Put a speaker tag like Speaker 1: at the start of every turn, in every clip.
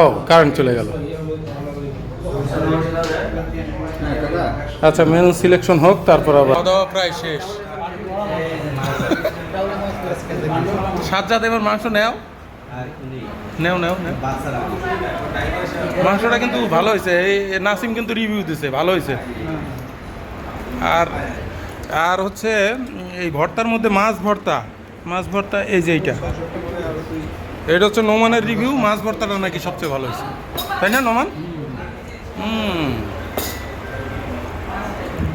Speaker 1: ও current চলে গেল। আচ্ছা মেনু সিলেকশন হোক, তারপর আবার। প্রায় শেষ। সাজ্জাদ, এবার মাংস নেও। নেও নেও মাংসটা কিন্তু ভালো হয়েছে। এই নাসিম কিন্তু রিভিউ দিছে, ভালো হয়েছে। আর আর হচ্ছে, এই ভর্তার মধ্যে মাছ ভর্তা। মাছ ভর্তা, এই যে এইটা। এটা হচ্ছে নোমানের রিভিউ মাছ ভর্তাটা নাকি সবচেয়ে ভালো হয়েছে। তাই না, নোমান?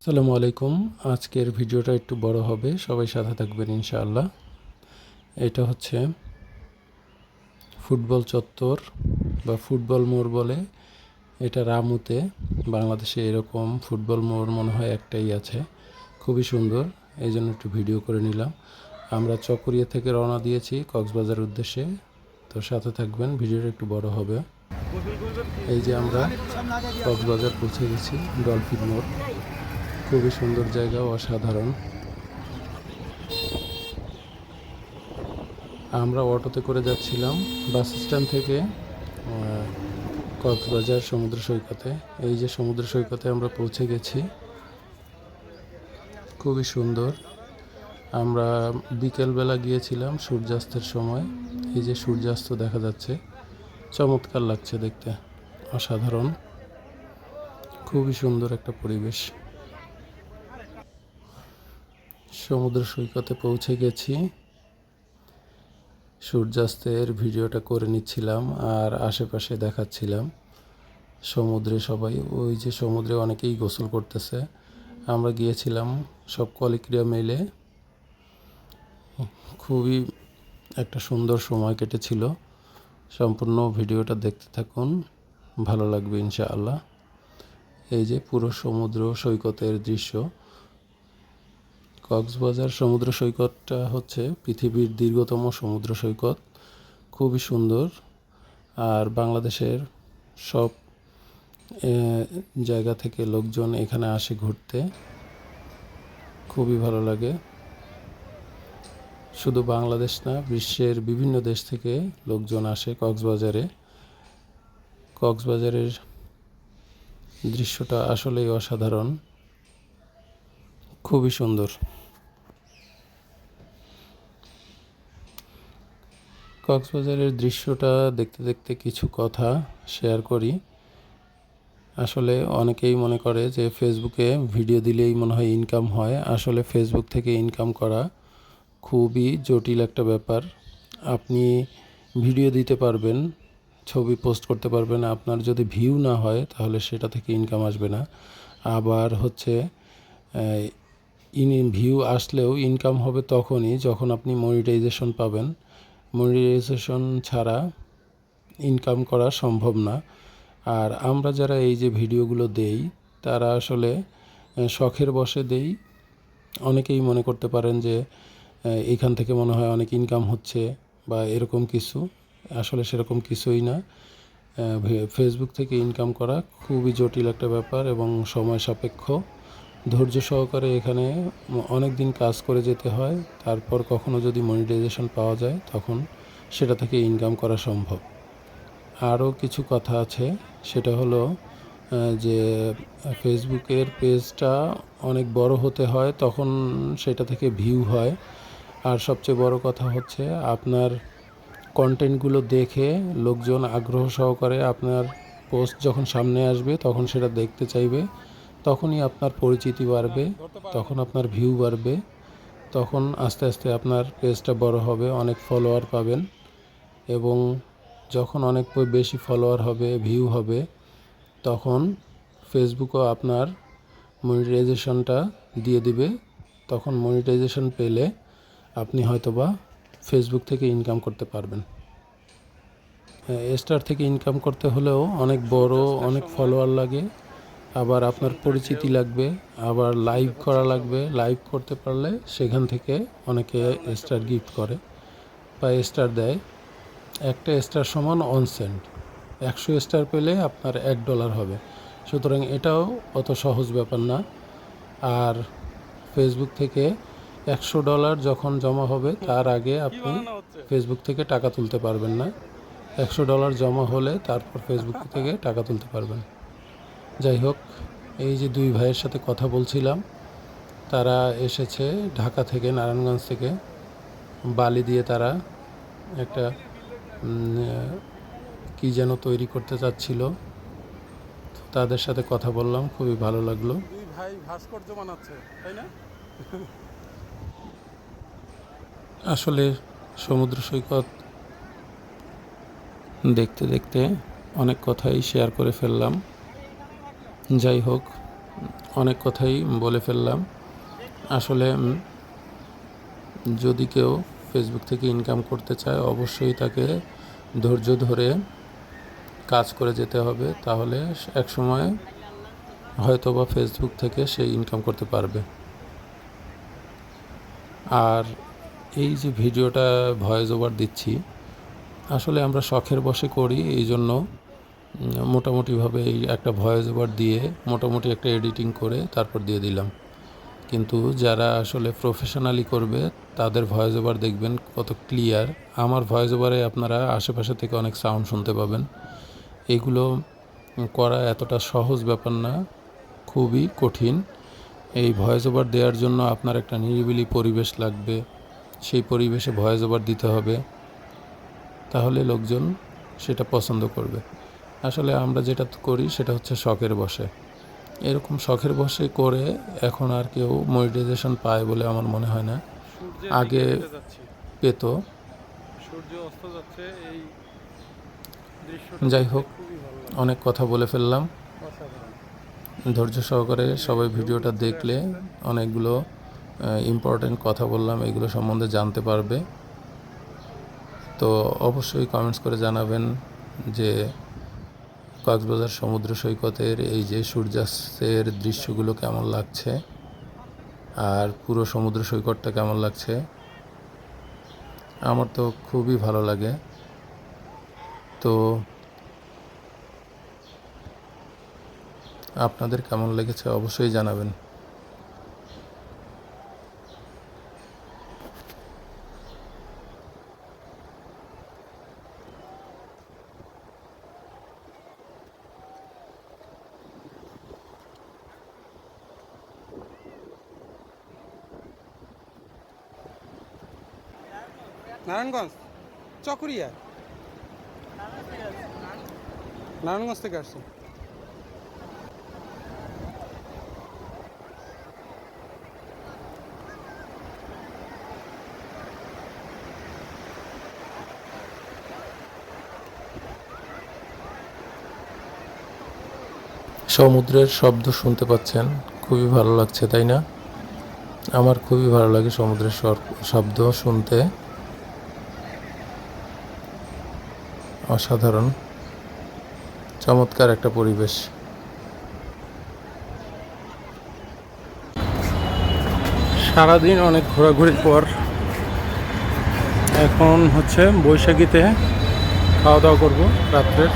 Speaker 1: আসসালামু আলাইকুম। আজকের ভিডিওটা একটু বড় হবে, সবাই সাথে থাকবেন ইনশাআল্লাহ। এটা হচ্ছে ফুটবল চত্বর বা ফুটবল মোড় বলে, এটা রামুতে। বাংলাদেশে এরকম ফুটবল মোড় মনে হয় একটাই আছে, খুবই সুন্দর, এই জন্য একটু ভিডিও করে নিলাম। আমরা চকরিয়া থেকে রওনা দিয়েছি কক্সবাজার উদ্দেশ্যে। তো সাথে থাকবেন, ভিডিওটা একটু বড় হবে। এই যে আমরা কক্সবাজার পৌঁছে গেছি, ডলফিন মোড়। খুবই সুন্দর জায়গা, অসাধারণ। আমরা অটোতে করে যাচ্ছিলাম বাস স্ট্যান্ড থেকে কক্সবাজার সমুদ্র সৈকতে। এই যে সমুদ্র সৈকতে আমরা পৌঁছে গেছি, খুবই সুন্দর। আমরা বিকেলবেলা গিয়েছিলাম সূর্যাস্তের সময়। এই যে সূর্যাস্ত দেখা যাচ্ছে, চমৎকার লাগছে দেখতে, অসাধারণ, খুবই সুন্দর একটা পরিবেশ। সমুদ্র সৈকতে পৌঁছে গেছি। সূর্যাস্তের ভিডিওটা করে নিচ্ছিলাম আর আশেপাশে দেখাচ্ছিলাম। সমুদ্রে সবাই, ওই যে সমুদ্রে অনেকেই গোসল করতেছে। আমরা গিয়েছিলাম সব কলিক্রিয়া মেলে। খুবই একটা সুন্দর সময় কেটেছিল। সম্পূর্ণ ভিডিওটা দেখতে থাকুন, ভালো লাগবে ইনশাআল্লাহ। এই যে পুরো সমুদ্র সৈকতের দৃশ্য। কক্সবাজার সমুদ্র সৈকতটা হচ্ছে পৃথিবীর দীর্ঘতম সমুদ্র সৈকত। খুবই সুন্দর। আর বাংলাদেশের সব জায়গা থেকে লোকজন এখানে আসে ঘুরতে। খুবই ভালো লাগে। শুধু বাংলাদেশ না, বিশ্বের বিভিন্ন দেশ থেকে লোকজন আসে কক্সবাজারে। কক্সবাজারের দৃশ্যটা আসলেই অসাধারণ। খুবই সুন্দর। কক্সবাজারের দৃশ্যটা দেখতে দেখতে কিছু কথা শেয়ার করি। আসলে অনেকেই মনে করে যে, ফেসবুকে ভিডিও দিলেই মনে হয় ইনকাম হয়। আসলে ফেসবুক থেকে ইনকাম করা খুবই জটিল একটা ব্যাপার। আপনি ভিডিও দিতে পারবেন, ছবি পোস্ট করতে পারবেন, আপনার যদি ভিউ না হয় তাহলে সেটা থেকে ইনকাম আসবে না। আবার হচ্ছে ইন ভিউ আসলেও ইনকাম হবে তখনই যখন আপনি মনিটাইজেশন পাবেন। মনিটাইজেশন ছাড়া ইনকাম করা সম্ভব না। আর আমরা যারা এই যে ভিডিওগুলো দেই, তারা আসলে শখের বসে দেই। অনেকেই মনে করতে পারেন যে এখান থেকে মনে হয় অনেক ইনকাম হচ্ছে বা এরকম কিছু। আসলে সেরকম কিছুই না। ফেসবুক থেকে ইনকাম করা খুবই জটিল একটা ব্যাপার এবং সময় সাপেক্ষ। ধৈর্য সহকারে এখানে অনেক দিন কাজ করে যেতে হয়। তারপর কখনো যদি মনিটাইজেশন পাওয়া যায়, তখন সেটা থেকে ইনকাম করা সম্ভব। আরও কিছু কথা আছে, সেটা হলো যে ফেসবুকের পেজটা অনেক বড় হতে হয়, তখন সেটা থেকে ভিউ হয়। আর সবচেয়ে বড় কথা হচ্ছে আপনার কন্টেন্টগুলো দেখে লোকজন আগ্রহ সহকারে আপনার পোস্ট যখন সামনে আসবে, তখন সেটা দেখতে চাইবে, তখনই আপনার পরিচিতি বাড়বে, তখন আপনার ভিউ বাড়বে, তখন আস্তে আস্তে আপনার পেজটা বড় হবে, অনেক ফলোয়ার পাবেন এবং যখন অনেক বেশি ফলোয়ার হবে, ভিউ হবে, তখন ফেসবুকও আপনার মনিটাইজেশনটা দিয়ে দিবে, তখন মনিটাইজেশন পেলে আপনি হয়তো বা ফেসবুক থেকে ইনকাম করতে পারবেন। স্টার থেকে ইনকাম করতে হলেও অনেক বড়, অনেক ফলোয়ার লাগে। আবার আপনার পরিচিতি লাগবে, আবার লাইভ করা লাগবে। লাইভ করতে পারলে সেখান থেকে অনেকে স্টার গিফট করে বা স্টার দেয়। একটা স্টার সমান অন সেন্ট একশো স্টার পেলে আপনার এক ডলার হবে। সুতরাং এটাও অত সহজ ব্যাপার না। আর ফেসবুক থেকে একশো ডলার যখন জমা হবে, তার আগে আপনি ফেসবুক থেকে টাকা তুলতে পারবেন না। একশো ডলার জমা হলে তারপর ফেসবুক থেকে টাকা তুলতে পারবেন। যাই হোক, এই যে দুই ভাইয়ের সাথে কথা বলছিলাম, তারা এসেছে ঢাকা থেকে, নারায়ণগঞ্জ থেকে। বালি দিয়ে তারা একটা কি যেন তৈরি করতে চাচ্ছিল। তাদের সাথে কথা বললাম, খুবই ভালো লাগল।
Speaker 2: ভাই ভাস্কর্য বানাচ্ছে, তাই না?
Speaker 1: আসলে সমুদ্র সৈকত দেখতে দেখতে অনেক কথাই শেয়ার করে ফেললাম। যাই হোক, অনেক কথাই বলে ফেললাম। আসলে যদি কেউ ফেসবুক থেকে ইনকাম করতে চায়, অবশ্যই তাকে ধৈর্য ধরে কাজ করে যেতে হবে। তাহলে এক সময় হয়তো বা ফেসবুক থেকে সে ইনকাম করতে পারবে। আর এই যে ভিডিওটা ভয়েস ওভার দিচ্ছি, আসলে আমরা শখের বসে করি, এই জন্য মোটামুটিভাবে এই একটা ভয়েস ওভার দিয়ে মোটামুটি একটা এডিটিং করে তারপর দিয়ে দিলাম। কিন্তু যারা আসলে প্রফেশনালি করবে, তাদের ভয়েস ওভার দেখবেন কত ক্লিয়ার আমার ভয়েস ওভারে আপনারা আশেপাশে থেকে অনেক সাউন্ড শুনতে পাবেন। এগুলো করা এতটা সহজ ব্যাপার না, খুবই কঠিন। এই ভয়েস ওভার দেওয়ার জন্য আপনার একটা নিরিবিলি পরিবেশ লাগবে। সেই পরিবেশে ভয়েস ওভার দিতে হবে তাহলে লোকজন সেটা পছন্দ করবে। আসলে আমরা যেটা করি সেটা হচ্ছে শখের বসে। এরকম শখের বসে করে এখন আর কেউ মনিটাইজেশন পায় বলে আমার মনে হয় না। আগে- পেত। যাই হোক, অনেক কথা বলে ফেললাম। ধৈর্য সহকারে সবাই ভিডিওটা দেখলে অনেকগুলো ইম্পর্টেন্ট কথা বললাম, এগুলো সম্বন্ধে জানতে পারবে। তো অবশ্যই কমেন্টস করে জানাবেন যে কক্সবাজার সমুদ্র সৈকতের এই যে সূর্যাস্তের দৃশ্যগুলো কেমন লাগছে, আর পুরো সমুদ্র সৈকতটা কেমন লাগছে, আমার তো খুবই ভালো লাগে। তো আপনাদের কেমন লেগেছে অবশ্যই জানাবেন।
Speaker 2: নারায়ণগঞ্জ, চকরিয়া। নারায়ণগঞ্জ থেকে আসছি।
Speaker 1: সমুদ্রের শব্দ শুনতে পাচ্ছেন, খুবই ভালো লাগছে, তাই না? আমার খুবই ভালো লাগে সমুদ্রের শব্দ শুনতে। অসাধারণ, চমৎকার একটা পরিবেশ।
Speaker 2: সারাদিন অনেক ঘোরাঘুরির পর এখন হচ্ছে বৈশাখীতে খাওয়া দাওয়া করব রাত্রের।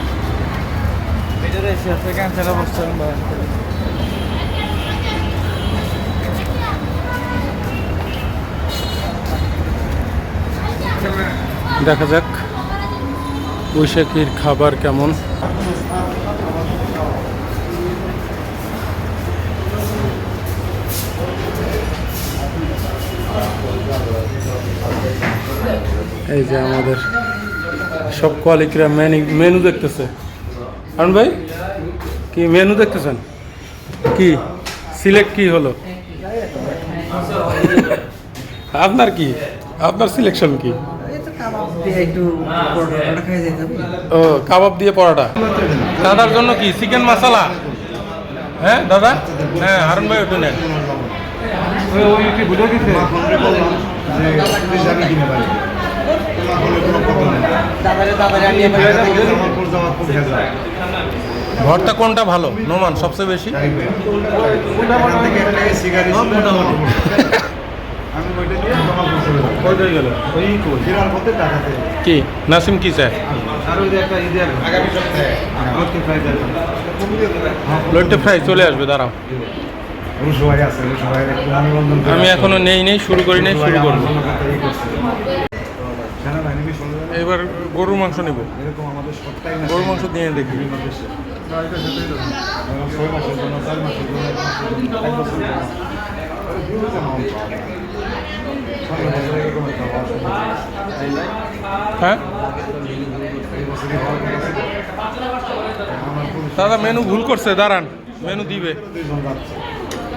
Speaker 2: দেখা যাক। বৈশাখীর খাবার কেমন? এই যে আমাদের সব কলিকরা মেনু মেনু দেখতেছে। আরুন ভাই, কি মেনু দেখতেছেন? কি? সিলেক্ট কি হলো? আপনার কি? আপনার সিলেকশন কি? ও কাবাব দিয়ে পরোটা? দাদার জন্য কি? চিকেন মশলা হ্যাঁ দাদা? হ্যাঁ হারুন ভাই ওটা নেন। ভর্তা কোনটা ভালো? নোমান সবচেয়ে বেশি? কোথায় গেল? কি? নাসিম কি চায় লোটে ফ্রাই চলে আসবে দাঁড়াও। আমি এখনও নেই নেই শুরু করি নাই শুরু করব। এবার গরুর মাংস নিব।
Speaker 3: এরকম
Speaker 2: গরুর মাংস দিয়ে দেখি।
Speaker 3: ছয় মাসের জন্য চার মাসের জন্য
Speaker 2: হ্যাঁ? দাদা মেনু ভুল করছে দাঁড়ান। মেনু দিবে।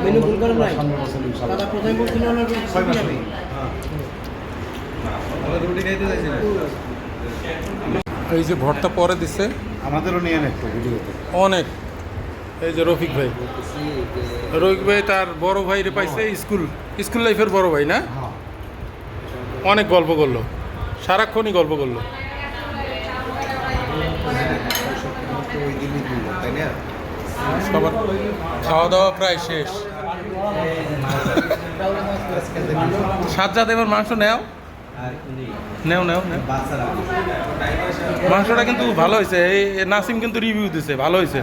Speaker 4: মেনু ভুল করে নাই?
Speaker 3: সামনের বছর ইনশাল্লাহ।
Speaker 4: দাদা প্রথমে বলছিল না
Speaker 3: ছয় মাসের
Speaker 4: যাবে
Speaker 2: এই যে ভর্তা পরে দিছে।
Speaker 3: আমাদেরও নিয়ে
Speaker 2: অনেক। এই যে রফিক ভাই। রফিক ভাই তার বড় ভাই রে পাইছে স্কুল স্কুল লাইফের বড় ভাই না? অনেক গল্প করল। সারাক্ষণই গল্প করল। সবার খাওয়া দাওয়া প্রায় শেষ। সাজ্জাদ, এবার মাংস নেও। নেও নেও মাংসটা কিন্তু ভালো হয়েছে। এই নাসিম কিন্তু রিভিউ দিছে, ভালো হয়েছে।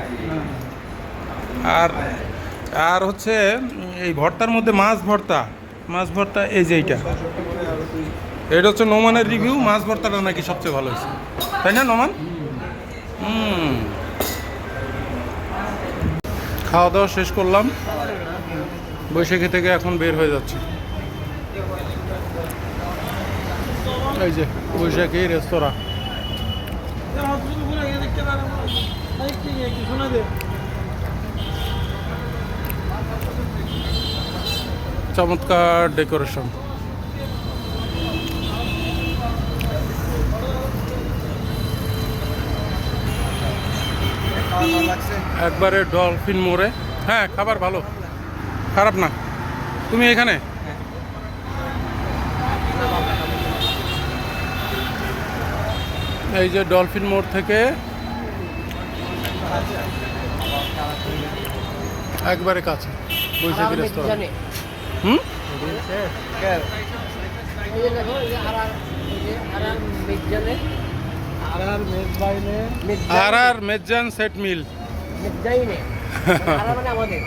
Speaker 2: আর আর হচ্ছে এই ভর্তার মধ্যে মাছ ভর্তা। মাছ ভর্তা, এই যে এইটা। এটা হচ্ছে নোমানের রিভিউ মাছ ভর্তাটা নাকি সবচেয়ে ভালো হয়েছে। তাই না, নোমান? খাওয়া দাওয়া শেষ করলাম। বৈশাখী থেকে এখন বের হয়ে যাচ্ছে। এই যে, বৈশাখী রেস্তোরাঁ চমৎকার ডেকোরেশন। একবারে ডলফিন মোড়ে। হ্যাঁ খাবার ভালো। খারাপ না। তুমি এখানে? এই যে ডলফিন মোড় থেকে একবারে কাছে বৈশাখী রেস্তোরাঁ হুম আর আর মেজান সেট মিল
Speaker 4: আমাদের।